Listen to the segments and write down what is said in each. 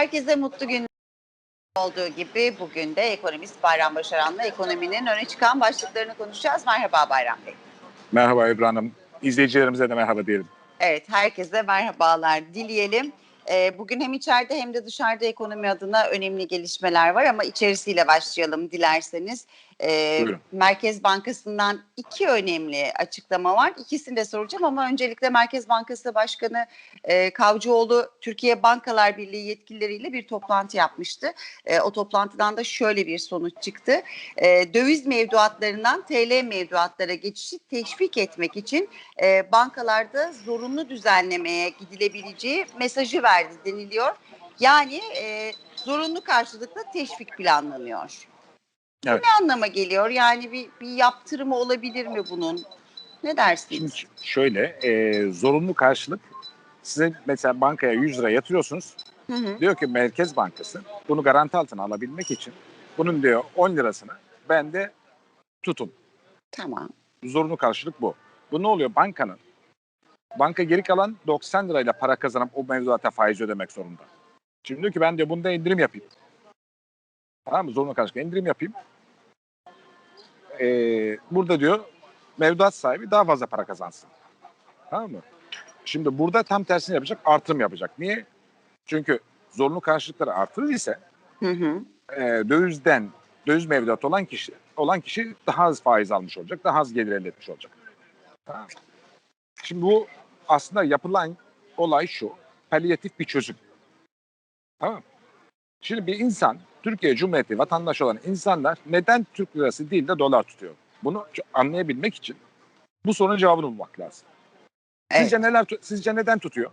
Herkese mutlu günler olduğu gibi bugün de ekonomist Bayram Başaran'la ekonominin öne çıkan başlıklarını konuşacağız. Merhaba Bayram Bey. Merhaba Ebru Hanım. İzleyicilerimize de merhaba diyelim. Evet, herkese merhabalar dileyelim. Ee, Bugün hem içeride hem de dışarıda ekonomi adına önemli gelişmeler var ama içerisiyle başlayalım dilerseniz. Buyurun. Merkez Bankası'ndan iki önemli açıklama var. İkisini de soracağım ama öncelikle Merkez Bankası Başkanı e, Kavcıoğlu Türkiye Bankalar Birliği yetkilileriyle bir toplantı yapmıştı. E, o toplantıdan da şöyle bir sonuç çıktı. E, döviz mevduatlarından TL mevduatlara geçişi teşvik etmek için e, bankalarda zorunlu düzenlemeye gidilebileceği mesajı verdi deniliyor. Yani e, zorunlu karşılıklı teşvik planlanıyor. Evet. Ne anlama geliyor? Yani bir, bir yaptırımı olabilir mi bunun? Ne dersiniz? Şimdi şöyle e, zorunlu karşılık size mesela bankaya 100 lira yatırıyorsunuz. Hı hı. Diyor ki Merkez Bankası bunu garanti altına alabilmek için bunun diyor 10 lirasını bende tutun. Tamam. Zorunlu karşılık bu. Bu ne oluyor? Bankanın banka geri kalan 90 lirayla para kazanıp o mevduata faiz ödemek zorunda. Şimdi diyor ki ben diyor bunda indirim yapayım. Tamam mı? Zorunlu karşılık indirim yapayım. Ee, burada diyor mevduat sahibi daha fazla para kazansın. Tamam mı? Şimdi burada tam tersini yapacak, artırım yapacak. Niye? Çünkü zorunlu karşılıkları artırır ise Hı hı. e, dövizden döviz mevduat olan kişi olan kişi daha az faiz almış olacak, daha az gelir elde etmiş olacak. Tamam. Şimdi bu aslında yapılan olay şu, palyatif bir çözüm. Tamam. Şimdi bir insan, Türkiye Cumhuriyeti vatandaşı olan insanlar neden Türk lirası değil de dolar tutuyor? Bunu anlayabilmek için bu sorunun cevabını bulmak lazım. Evet. Sizce neler sizce neden tutuyor?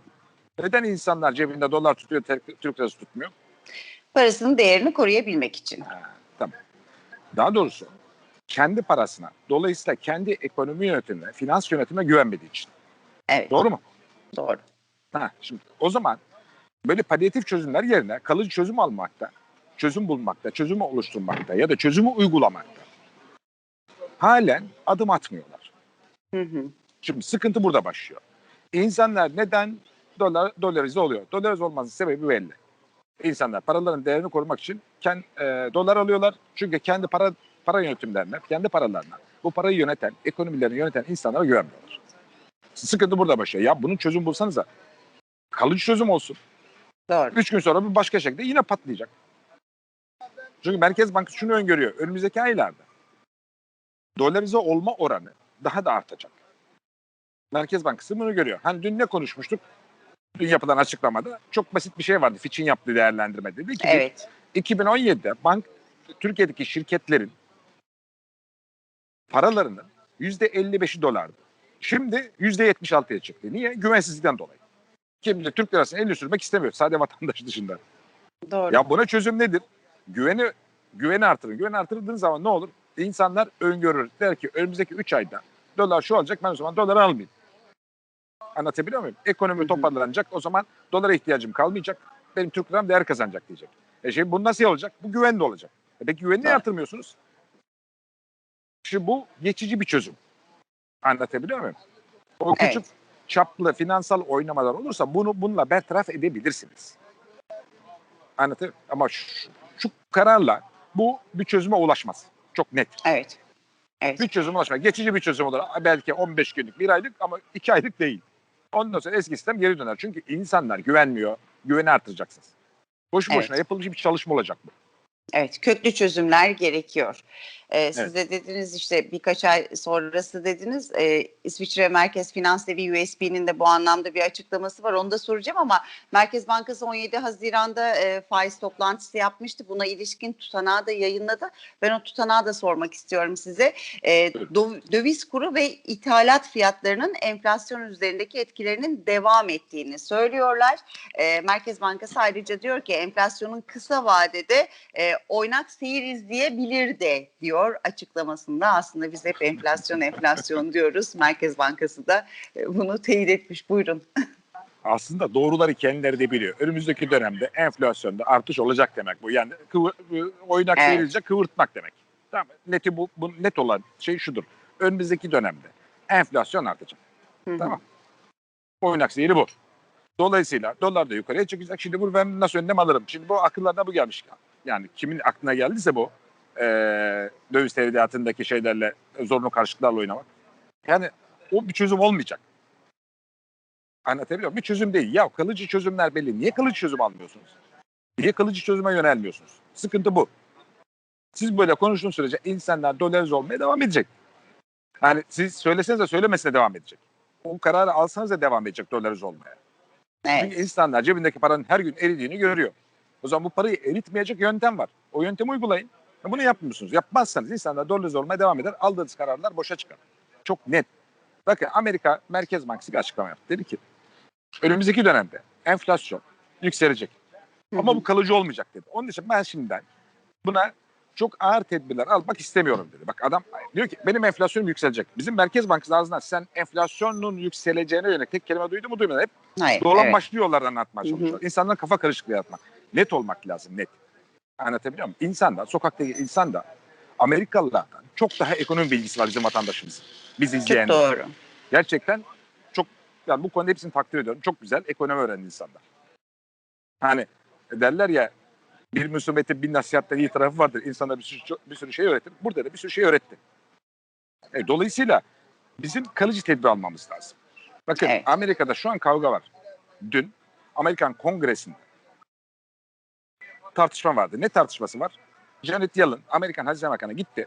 Neden insanlar cebinde dolar tutuyor, Türk lirası tutmuyor? Parasının değerini koruyabilmek için. daha doğrusu kendi parasına, dolayısıyla kendi ekonomi yönetimine, finans yönetimine güvenmediği için. Evet. Doğru mu? Doğru. Ha, şimdi o zaman böyle palyatif çözümler yerine kalıcı çözüm almakta, çözüm bulmakta, çözümü oluşturmakta ya da çözümü uygulamakta halen adım atmıyorlar. Hı hı. Şimdi sıkıntı burada başlıyor. İnsanlar neden dolar dolarize oluyor? Dolarize olmasının sebebi belli. İnsanlar paraların değerini korumak için kendi, dolar alıyorlar. Çünkü kendi para para yönetimlerine, kendi paralarına, bu parayı yöneten, ekonomilerini yöneten insanlara güvenmiyorlar. Sıkıntı burada başlıyor. Ya bunun çözüm bulsanıza. Kalıcı çözüm olsun. Doğru. Üç gün sonra bir başka şekilde yine patlayacak. Çünkü Merkez Bankası şunu öngörüyor. Önümüzdeki aylarda dolarize olma oranı daha da artacak. Merkez Bankası bunu görüyor. Hani dün ne konuşmuştuk? Dün yapılan açıklamada çok basit bir şey vardı. Fitch'in yaptığı değerlendirme dedi ki Evet. 2017'de bank Türkiye'deki şirketlerin paralarının %55'i dolardı. Şimdi %76'ya çıktı. Niye? Güvensizlikten dolayı. Kimse Türk lirasını elle sürmek istemiyor. Sadece vatandaş dışında. Doğru. Ya buna çözüm nedir? Güveni güveni artırın. Güveni artırdığınız zaman ne olur? İnsanlar öngörür. Der ki önümüzdeki 3 ayda dolar şu olacak ben o zaman doları almayayım. Anlatabiliyor muyum? Ekonomi toparlanacak. O zaman dolara ihtiyacım kalmayacak. Benim Türk liram değer kazanacak diyecek. E şimdi bu nasıl olacak? Bu güvenli olacak. E peki güveni niye artırmıyorsunuz? Şimdi bu geçici bir çözüm. Anlatabiliyor muyum? O Evet. küçük çaplı finansal oynamalar olursa bunu bununla bertaraf edebilirsiniz. Anlatabiliyor? Ama şu, şu kararla bu bir çözüme ulaşmaz. Çok net. Evet. Evet. Bir çözüme ulaşmaz. Geçici bir çözüm olur. Belki 15 günlük, bir aylık ama iki aylık değil. Ondan sonra eski sistem geri döner. Çünkü insanlar güvenmiyor. Güveni artıracaksınız. Boş Evet. boşuna yapılmış bir çalışma olacak bu. Evet, köklü çözümler gerekiyor. Ee, siz de dediniz işte birkaç ay sonrası dediniz. Ee, İsviçre Merkez Finans Evi USB'nin de bu anlamda bir açıklaması var. Onu da soracağım ama Merkez Bankası 17 Haziran'da e, faiz toplantısı yapmıştı. Buna ilişkin tutanağı da yayınladı. Ben o tutanağı da sormak istiyorum size. Dov- döviz kuru ve ithalat fiyatlarının enflasyon üzerindeki etkilerinin devam ettiğini söylüyorlar. Ee, Merkez Bankası ayrıca diyor ki enflasyonun kısa vadede e, oynak seyir izleyebilir de diyor açıklamasında. Aslında biz hep enflasyon enflasyon diyoruz. Merkez Bankası da e, bunu teyit etmiş. Buyurun. aslında doğruları kendileri de biliyor. Önümüzdeki dönemde enflasyonda artış olacak demek bu. Yani kıvı, oynak Evet. evet. kıvırtmak demek. Tamam? Neti bu, bu net olan şey şudur. Önümüzdeki dönemde enflasyon artacak. Tamam. Oynak seyri bu. Dolayısıyla dolar da yukarıya çıkacak. Şimdi bunu ben nasıl önlem alırım? Şimdi bu akıllarına bu gelmiş. Yani kimin aklına geldiyse bu e, döviz tevdiatındaki şeylerle zorunlu karşılıklarla oynamak. Yani o bir çözüm olmayacak. Anlatabiliyor muyum? Bir çözüm değil. Ya kalıcı çözümler belli. Niye kalıcı çözüm almıyorsunuz? Niye kalıcı çözüme yönelmiyorsunuz? Sıkıntı bu. Siz böyle konuştuğun sürece insanlar dolarize olmaya devam edecek. Yani siz söyleseniz de söylemesine devam edecek. O kararı alsanız da devam edecek dolarize olmaya. Evet. Çünkü insanlar cebindeki paranın her gün eridiğini görüyor. O zaman bu parayı eritmeyecek yöntem var. O yöntemi uygulayın. Bunu yapmıyorsunuz. Yapmazsanız insanlar dolarize olmaya devam eder. Aldığınız kararlar boşa çıkar. Çok net. Bakın Amerika Merkez Bankası bir açıklama yaptı. Dedi ki önümüzdeki dönemde enflasyon yükselecek. Ama bu kalıcı olmayacak dedi. Onun için ben şimdiden buna çok ağır tedbirler almak istemiyorum dedi. Bak adam diyor ki benim enflasyonum yükselecek. Bizim Merkez Bankası ağzından sen enflasyonun yükseleceğine yönelik tek kelime duydun mu duymadın. Hep Hayır. Dolan evet. başlı yollardan anlatmaya çalışıyorlar. İnsanların kafa karışıklığı yaratmak. Net olmak lazım net. Anlatabiliyor muyum? İnsan da sokaktaki insan da Amerikalılardan çok daha ekonomi bilgisi var bizim vatandaşımız. Biz Çok izleyen. doğru. Gerçekten çok yani bu konuda hepsini takdir ediyorum. Çok güzel ekonomi öğrendi insanlar. Hani derler ya bir musibetin bin nasihatten iyi tarafı vardır. İnsana bir sürü, bir sürü şey öğretir. Burada da bir sürü şey öğretti. E, dolayısıyla bizim kalıcı tedbir almamız lazım. Bakın Evet. Amerika'da şu an kavga var. Dün Amerikan Kongresi'nde tartışma vardı. Ne tartışması var? Janet Yellen, Amerikan Hazine Bakanı gitti.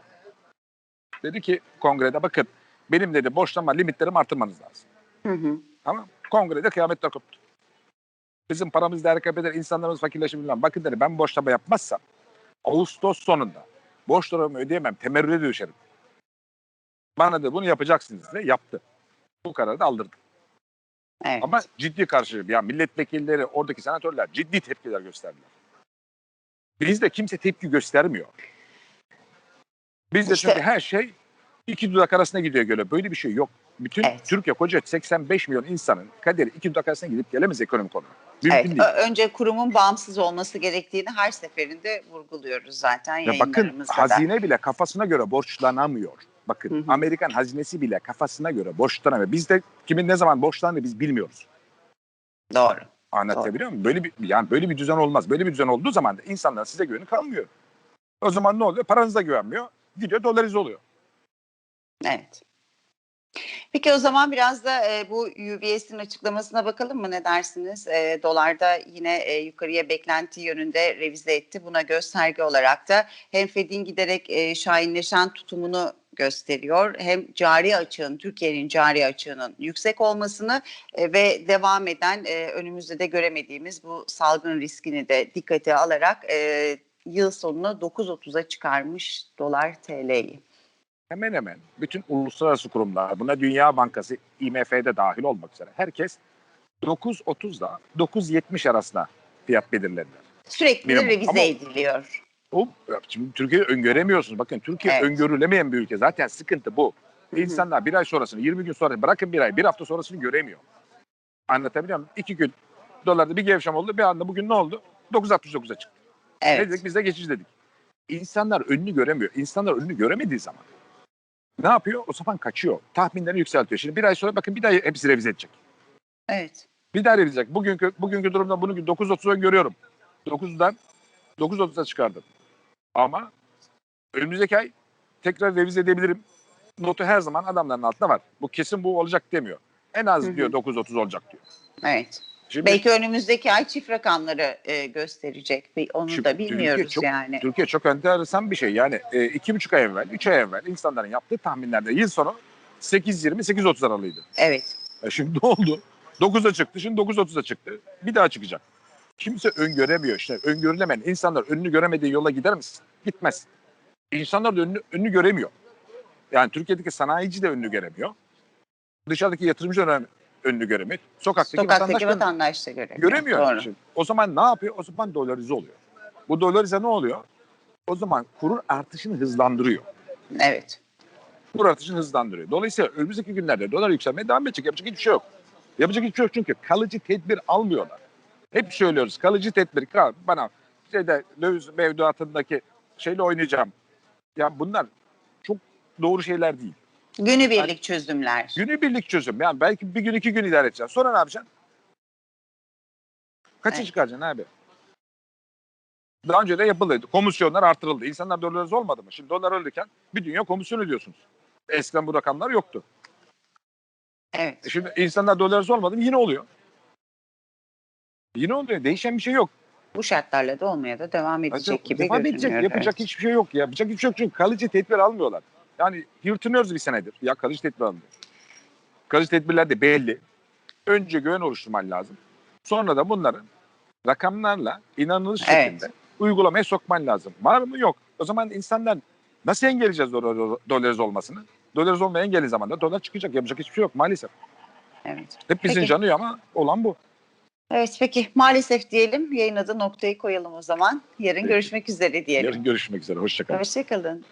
Dedi ki kongrede bakın benim dedi borçlanma limitlerimi artırmanız lazım. Hı hı. Tamam Kongrede kıyametler koptu. Bizim paramız değer kaybeder, insanlarımız fakirleşir bilmem. Bakın dedi ben borçlama yapmazsam Ağustos sonunda borçlarımı ödeyemem, temerrüre düşerim. Bana da bunu yapacaksınız diye yaptı. Bu kararı da aldırdı. Evet. Ama ciddi karşı, ya milletvekilleri, oradaki senatörler ciddi tepkiler gösterdiler. Bizde kimse tepki göstermiyor. Bizde İşte- çünkü her şey iki dudak arasına gidiyor göre. Böyle bir şey yok. Bütün Evet. Türkiye koca 85 milyon insanın kaderi iki dudak arasına gidip gelemez ekonomik olarak. Mümkün Evet, değil. önce kurumun bağımsız olması gerektiğini her seferinde vurguluyoruz zaten Ya bakın da. hazine bile kafasına göre borçlanamıyor. Bakın Hı hı. Amerikan hazinesi bile kafasına göre borçlanamıyor. Biz de kimin ne zaman borçlandığını biz bilmiyoruz. Doğru. Anlatabiliyor muyum? Böyle bir yani böyle bir düzen olmaz. Böyle bir düzen olduğu zaman da insanlar size güveni kalmıyor. O zaman ne oluyor? Paranıza güvenmiyor. Gidiyor dolarize oluyor. Evet. Peki o zaman biraz da e, bu UBS'in açıklamasına bakalım mı ne dersiniz? E, dolarda yine e, yukarıya beklenti yönünde revize etti. Buna gösterge olarak da hem Fed'in giderek e, şahinleşen tutumunu gösteriyor. Hem cari açığın, Türkiye'nin cari açığının yüksek olmasını e, ve devam eden e, önümüzde de göremediğimiz bu salgın riskini de dikkate alarak e, yıl sonunu 9.30'a çıkarmış dolar TL'yi. Hemen hemen bütün uluslararası kurumlar, buna Dünya Bankası, IMF'de dahil olmak üzere herkes 9.30 ile 9.70 arasında fiyat belirlediler. Sürekli Minimum. revize Ama- ediliyor. O, şimdi Türkiye'yi öngöremiyorsunuz. Bakın Türkiye Evet. öngörülemeyen bir ülke. Zaten sıkıntı bu. Hı hı. İnsanlar bir ay sonrasını, 20 gün sonra bırakın bir ay, bir hafta sonrasını göremiyor. Anlatabiliyor muyum? İki gün dolarda bir gevşem oldu. Bir anda bugün ne oldu? 9.69'a çıktı. Ne Evet. dedik? Biz de geçici dedik. İnsanlar önünü göremiyor. İnsanlar önünü göremediği zaman ne yapıyor? O zaman kaçıyor. Tahminlerini yükseltiyor. Şimdi bir ay sonra bakın bir daha hepsi revize edecek. Evet. Bir daha revize edecek. Bugünkü, bugünkü durumda bunu 9.30'a görüyorum. 9'dan 9.30'a çıkardım. Ama önümüzdeki ay tekrar revize edebilirim. Notu her zaman adamların altında var. Bu kesin bu olacak demiyor. En az Hı hı. diyor 9.30 olacak diyor. Evet. Şimdi Belki önümüzdeki ay çift rakamları e, gösterecek. Onu Şimdi da Türkiye bilmiyoruz çok- yani. Türkiye çok enteresan bir şey. Yani e, iki buçuk ay evvel, üç ay evvel insanların yaptığı tahminlerde yıl sonu 8.20-8.30 aralığıydı. Evet. E şimdi ne oldu? 9'a çıktı, şimdi 9.30'a çıktı. Bir daha çıkacak. Kimse öngöremiyor. İşte öngörülemeyen insanlar önünü göremediği yola gider misin? Gitmez. İnsanlar da önünü, önünü göremiyor. Yani Türkiye'deki sanayici de önünü göremiyor. Dışarıdaki yatırımcı da önünü, göremiyor. Sokaktaki, Sokaktaki vatandaş da vatandaş da göremiyor. göremiyor. Doğru. Şimdi, o zaman ne yapıyor? O zaman dolarize oluyor. Bu dolarize ne oluyor? O zaman kurun artışını hızlandırıyor. Evet. Kur artışını hızlandırıyor. Dolayısıyla önümüzdeki günlerde dolar yükselmeye devam edecek. Yapacak hiçbir şey yok. Yapacak hiçbir şey yok çünkü kalıcı tedbir almıyorlar. Hep söylüyoruz kalıcı tedbir. Kal- Bana şeyde döviz mevduatındaki şeyle oynayacağım. Ya bunlar çok doğru şeyler değil. Günübirlik çözümler. Günübirlik çözüm. Yani belki bir gün iki gün idare edeceksin. Sonra ne yapacaksın? Kaçı Evet. çıkaracaksın abi? Daha önce de yapıldı. Komisyonlar artırıldı. İnsanlar dolarize olmadı mı? Şimdi dolar ölürken bir dünya komisyon ödüyorsunuz. Eskiden bu rakamlar yoktu. Evet. E Şimdi insanlar dolarize olmadı mı yine oluyor. Yine oluyor. Değişen bir şey yok. Bu şartlarla da olmaya da devam edecek gibi Devam görünüyor. edecek. Yapacak evet. hiçbir şey yok ya. Yapacak hiçbir şey yok çünkü kalıcı tedbir almıyorlar. Yani yırtınıyoruz bir senedir. Ya kalıcı tedbir almıyor. Kalıcı tedbirler de belli. Önce güven oluşturman lazım. Sonra da bunları rakamlarla inanılır Evet. şekilde uygulamaya sokman lazım. Var mı? Yok. O zaman insanlar nasıl engelleyeceğiz dolar, dolarize olmasını? Dolarize olmayı engellediği zaman da dolar çıkacak. Yapacak hiçbir şey yok maalesef. Evet. Hep bizim Peki. canıyor ama olan bu. Evet peki maalesef diyelim yayına da noktayı koyalım o zaman. Yarın Peki. görüşmek üzere diyelim. Yarın görüşmek üzere. Hoşçakalın. Hoşçakalın.